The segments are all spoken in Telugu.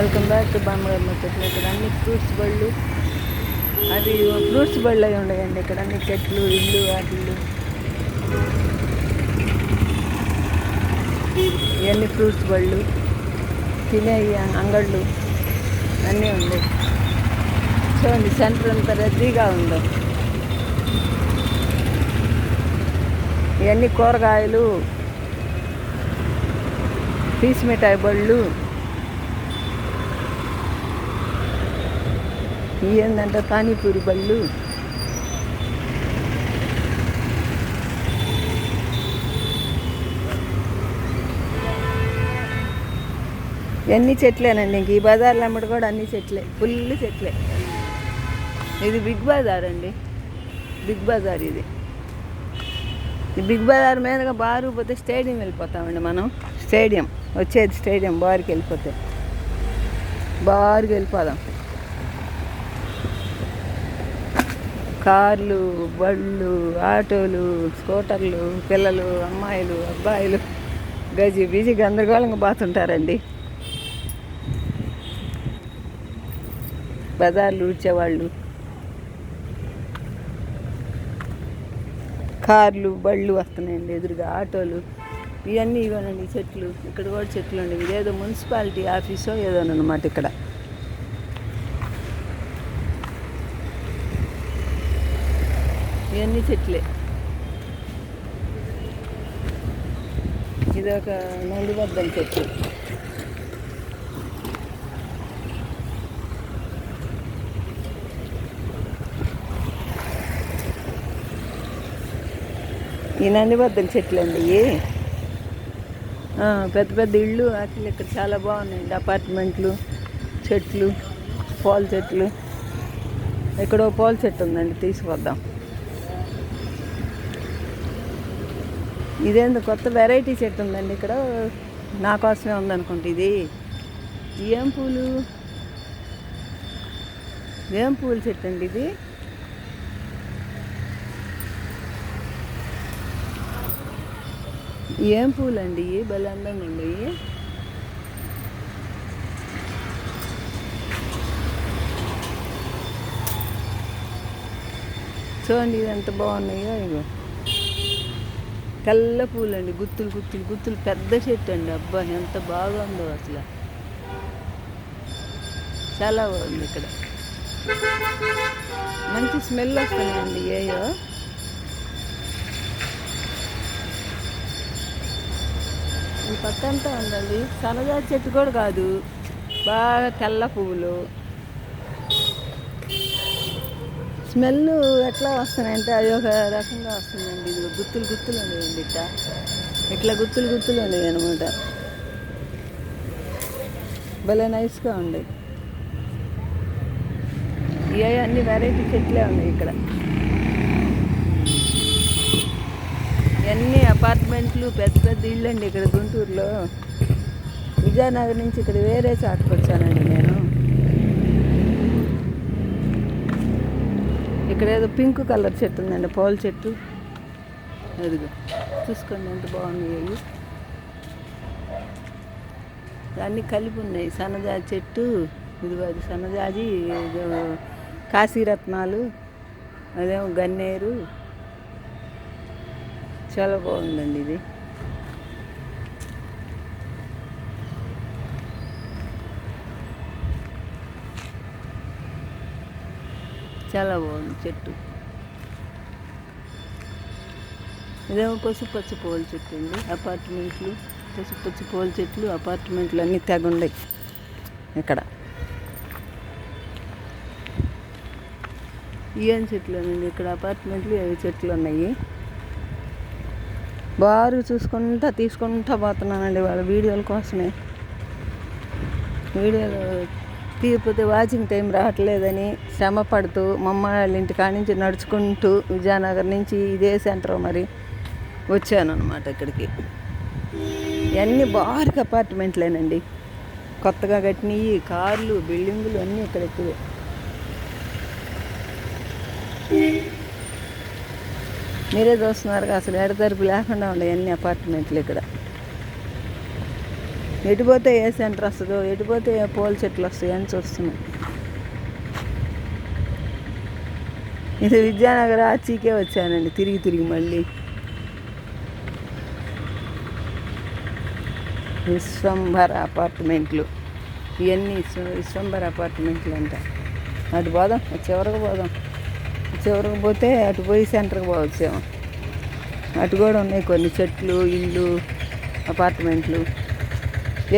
వెల్కమ్ బ్యాక్ టు బామ్మగారు ముచ్చట్లు. ఇక్కడ అన్ని ఫ్రూట్స్ బళ్ళు అది ఫ్రూట్స్ బళ్ళు అవి ఉండయండి. ఇక్కడ అన్ని చెట్లు ఇల్లు వాటిల్లు. ఇవన్నీ ఫ్రూట్స్ బళ్ళు తినే అంగళ్ళు అన్నీ ఉన్నాయి. చూడండి సెంటర్ అంతా రద్దీగా ఉందో. ఇవన్నీ కూరగాయలు పీస్ మిఠాయి బళ్ళు ఇవి ఏంటంటే పానీపూరి బళ్ళు. ఇవన్నీ చెట్లేనండి ఇంక ఈ బజార్లో అమ్మడు కూడా అన్ని చెట్లే ఫుల్ చెట్లే. ఇది బిగ్ బజార్ అండి. బిగ్ బజార్ ఇది. ఈ బిగ్ బజార్ మీదగా బారు పోతే స్టేడియం వెళ్ళిపోతామండి మనం. స్టేడియం వచ్చేది స్టేడియం బారుకి వెళ్ళిపోతే. బారుకి వెళ్ళిపోదాం. కార్లు బళ్ళు ఆటోలు స్కూటర్లు పిల్లలు అమ్మాయిలు అబ్బాయిలు. గజి బీజి గందరగోళంగా బాతుంటారండి బజార్లు ఊడ్చేవాళ్ళు. కార్లు బళ్ళు వస్తున్నాయండి ఎదురుగా ఆటోలు. ఇవన్నీ ఇవ్వనండి చెట్లు. ఇక్కడ కూడా చెట్లు ఉండేవి ఇదేదో మున్సిపాలిటీ ఆఫీసో ఏదోనమాట ఇక్కడ. ఇవన్నీ చెట్లే. ఇది ఒక నందివర్ధన చెట్టు. ఈ నందివర్ధన చెట్లు అండి ఆ, పెద్ద పెద్ద ఇళ్ళు అసలు ఇక్కడ చాలా బాగున్నాయండి. అపార్ట్మెంట్లు చెట్లు పాల చెట్లు. ఇక్కడ పాల చెట్టు ఉందండి తీసుకొద్దాం ఇదేందో కొత్త వెరైటీ చెట్టు ఉందండి ఇక్కడ. నా కోసమే ఉందనుకుంటే ఇది. ఏం పూలు? ఏం పూల చెట్టు అండి ఇది? ఏం పూలండి భలే అందంగా ఉంది చూడండి ఇది ఎంత బాగున్నాయో ఇగో. తెల్ల పూలండి గుత్తులు గుత్తులు గుత్తులు పెద్ద చెట్టు అండి. అబ్బా ఎంత బాగా ఉందో అసలు. చాలా బాగుంది ఇక్కడ. మంచి స్మెల్ వస్తుందండి ఏయో. ఈ పక్క అంతా ఉందండి. సన్నజాతి చెట్టు కూడా కాదు. బాగా తెల్ల పువ్వులు. స్మెల్ ఎట్లా వస్తున్నాయంటే అది ఒక రకంగా వస్తుందండి. ఇది గుత్తులు గుత్తులు ఉన్నాయండి ఇట్లా. ఇట్లా గుత్తులు గుత్తులు ఉన్నాయి అనమాట భలే నైస్గా ఉంది. ఇవి అన్ని వెరైటీ చెట్లే ఉన్నాయి ఇక్కడ. ఎన్ని అపార్ట్మెంట్లు పెద్ద పెద్ద ఇళ్ళు అండి ఇక్కడ గుంటూరులో. విజయనగరం నుంచి ఇక్కడ వేరే చాటుకొచ్చానండి నేను. ఇక్కడ ఏదో పింక్ కలర్ చెట్టు ఉందండి పూల చెట్టు. అదిగో చూసుకోండి ఎంత బాగున్నాయి అవి అన్నీ కలిపి ఉన్నాయి సన్నజాజి చెట్టు ఇదిగో అది సన్నజాజి కాశీరత్నాలు అదేమో గన్నేరు. చాలా బాగుందండి ఇది. చాలా బాగుంది చెట్టు. ఇదేమో పసుపచ్చ పూల చెట్టు అండి. అపార్ట్మెంట్లు పసుపచ్చ పూల చెట్లు అపార్ట్మెంట్లు అన్నీ తెగుండాయి ఇక్కడ. ఏం చెట్లు అండి ఇక్కడ? అపార్ట్మెంట్లు ఏవి చెట్లు ఉన్నాయి? బారు చూసుకుంటా తీసుకుంటా పోతున్నానండి వాళ్ళ వీడియోల కోసమే. వీడియోలు తీయకపోతే వాచింగ్ టైం రావట్లేదని శ్రమ పడుతూ మమ్మ వాళ్ళ ఇంటి నుంచి నడుచుకుంటూ విజయనగర్ నుంచి ఇదే సెంటర్ మరి వచ్చాను అనమాట ఇక్కడికి. ఇవన్నీ బారుకి అపార్ట్మెంట్లేనండి. కొత్తగా కట్టినవి కార్లు బిల్డింగులు అన్నీ ఇక్కడ ఎక్కువే. మీరే చూస్తున్నారు అసలు ఎడతెరిపి లేకుండా ఉండే అన్ని అపార్ట్మెంట్లు ఇక్కడ. ఎటుపోతే ఏ సెంటర్ వస్తుందో ఎటుపోతే ఏ పూల చెట్లు వస్తాయి అని చూస్తున్నాం. ఇది విద్యానగర్ ఆచీకే వచ్చానండి తిరిగి తిరిగి మళ్ళీ. విశ్వంభర అపార్ట్మెంట్లు. ఇవన్నీ విశ్వ- విశ్వంభర అపార్ట్మెంట్లు అంట. అటు పోదాం చివరికి పోదాం. చివరికి పోతే అటు పోయి సెంటర్కి పోవచ్చేమో. అటు కూడా ఉన్నాయి కొన్ని చెట్లు ఇల్లు అపార్ట్మెంట్లు.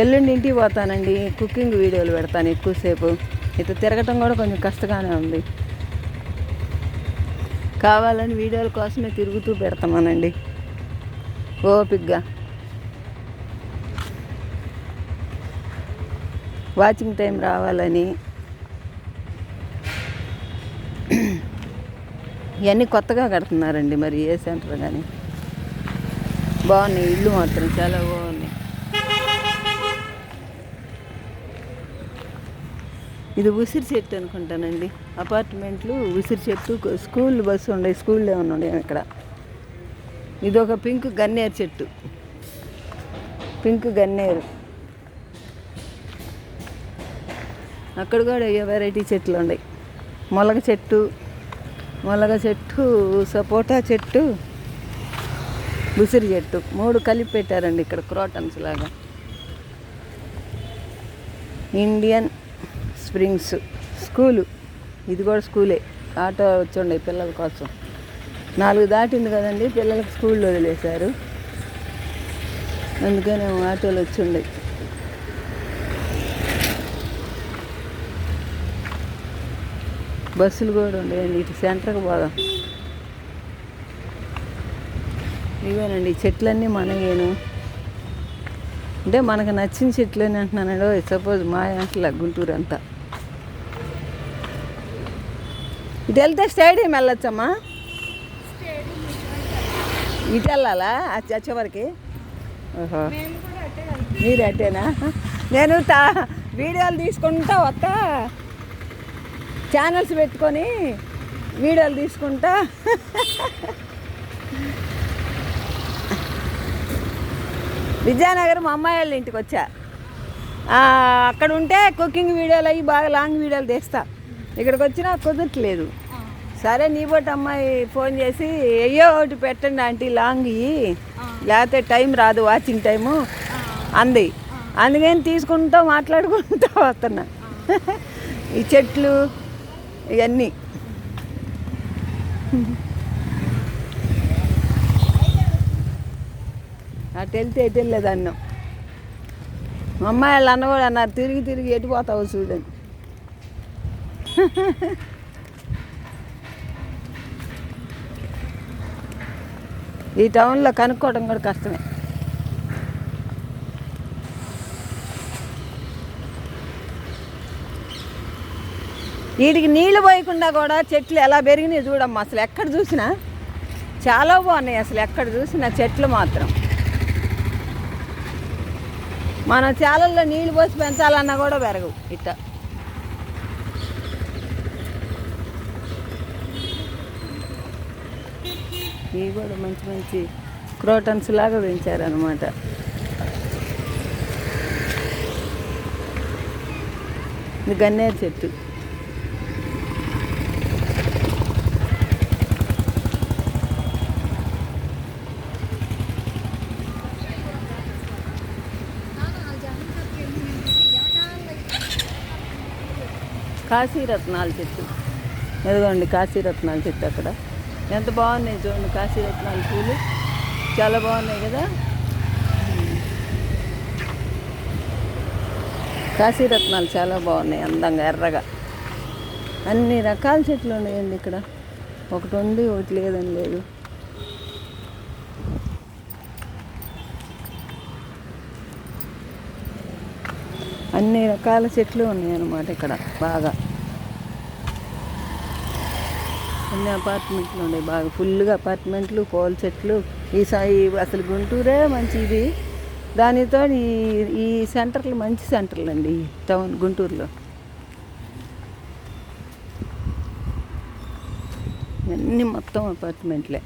ఎల్లుండి ఇంటికి పోతానండి. కుకింగ్ వీడియోలు పెడతాను ఎక్కువసేపు. ఇటు తిరగటం కూడా కొంచెం కష్టంగానే ఉంది. కావాలని వీడియోల కోసమే తిరుగుతూ పెడతామనండి. ఓపిగ్గా. వాచింగ్ టైం రావాలని. ఇవన్నీ కొత్తగా కడుతున్నారండి మరి ఏ సెంటర్ కానీ బాగున్నాయి. ఇల్లు మాత్రం చాలా బాగున్నాయి ఇది ఉసిరి చెట్టు అనుకుంటానండి. అపార్ట్మెంట్లు ఉసిరి చెట్టు స్కూల్ బస్సు ఉండే స్కూల్ ఏమైనా ఉండే ఇక్కడ ఇది ఒక పింక్ గన్నేరు చెట్టు. పింక్ గన్నేరు. అక్కడ కూడా ఏ వెరైటీ చెట్లు ఉన్నాయి మొలగ చెట్టు మొలగ చెట్టు సపోటా చెట్టు ఉసిరి చెట్టు. మూడు కలిపి పెట్టారండి ఇక్కడ క్రోటన్స్ లాగా. Indian Springs. స్కూలు. ఇది కూడా స్కూలే. ఆటో వచ్చి పిల్లల కోసం. నాలుగు దాటింది కదండి పిల్లలకు స్కూల్లో వదిలేశారు. అందుకని ఆటోలు వచ్చి ఉండే బస్సులు కూడా ఉండేయండి ఇటు సెంటర్కి పోదాం. ఇవేనండి చెట్లన్నీ మనవేను అంటే మనకు నచ్చిన చెట్లు అని అంటున్నాను సపోజ్ మా అంటలా గుంటూరు అంతా ఇటు వెళ్తే స్టేడియం వెళ్ళొచ్చమ్మా. ఇటు వెళ్ళాలా? ఆ చివరికి? ఓహో. మీరు అట్టేనా నేను తా వీడియోలు తీసుకుంటా వస్తా. ఛానల్స్ పెట్టుకొని వీడియోలు తీసుకుంటా. విజయనగర్ మా అమ్మాయి వాళ్ళ ఇంటికి వచ్చా. అక్కడ ఉంటే కుకింగ్ వీడియోలు అవి బాగా లాంగ్ వీడియోలు తీస్తా. ఇక్కడికి వచ్చినా కుదరట్లేదు సరే నీ బట్టి అమ్మాయి ఫోన్ చేసి అయ్యో ఒకటి పెట్టండి ఆంటీ లాంగ్ లేకపోతే టైం రాదు వాచింగ్ టైము. అంది. అందుకని తీసుకుంటూ మాట్లాడుకుంటూ వస్తున్నా. ఈ చెట్లు ఇవన్నీ అటు వెళ్తే ఎటు వెళ్ళలేదు అన్నం మా అమ్మాయి వాళ్ళ అన్న కూడా అన్నారు తిరిగి తిరిగి ఎటు పోతావు చూడండి. ఈ టౌన్లో కనుక్కోవడం కూడా కష్టమే. వీటికి నీళ్ళు పోయకుండా కూడా చెట్లు ఎలా పెరిగినాయి చూడమ్మా. అసలు ఎక్కడ చూసినా చాలా బాగున్నాయి. అసలు ఎక్కడ చూసినా చెట్లు మాత్రం. మన చాలల్లో నీళ్ళు పోసి పెంచాలన్నా కూడా పెరగవు. ఇట్ట. ఇవి కూడా మంచి మంచి క్రోటన్స్ లాగా పెంచారనమాట ఇది గన్నేరు చెట్టు. కాశీరత్నాల చెట్టు. ఎదుగోండి కాశీరత్నాల చెట్టు అక్కడ. ఎంత బాగున్నాయి చూడండి కాశీరత్నాలు పూలు. చాలా బాగున్నాయి కదా? కాశీరత్నాలు చాలా బాగున్నాయి అందంగా ఎర్రగా. అన్ని రకాల చెట్లు ఉన్నాయండి ఇక్కడ. ఒకటి ఉంది ఒకటి లేదని లేదు. అన్ని రకాల చెట్లు ఉన్నాయి అన్నమాట ఇక్కడ బాగా. అన్ని అపార్ట్మెంట్లు ఉన్నాయి బాగా ఫుల్గా అపార్ట్మెంట్లు పూల చెట్లు ఈ సాయి అసలు గుంటూరే మంచిది. దానితో ఈ ఈ సెంటర్లు మంచి సెంటర్లు అండి ఈ టౌన్ గుంటూరులో. అన్నీ మొత్తం అపార్ట్మెంట్లే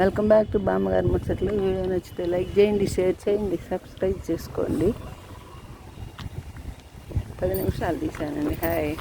వెల్కమ్ బ్యాక్ టు బామ్మగారి ముచ్చట్లు. వీడియో నచ్చితే లైక్ చేయండి షేర్ చేయండి సబ్స్క్రైబ్ చేసుకోండి. పది నిమిషాలు తీసానండి హాయ్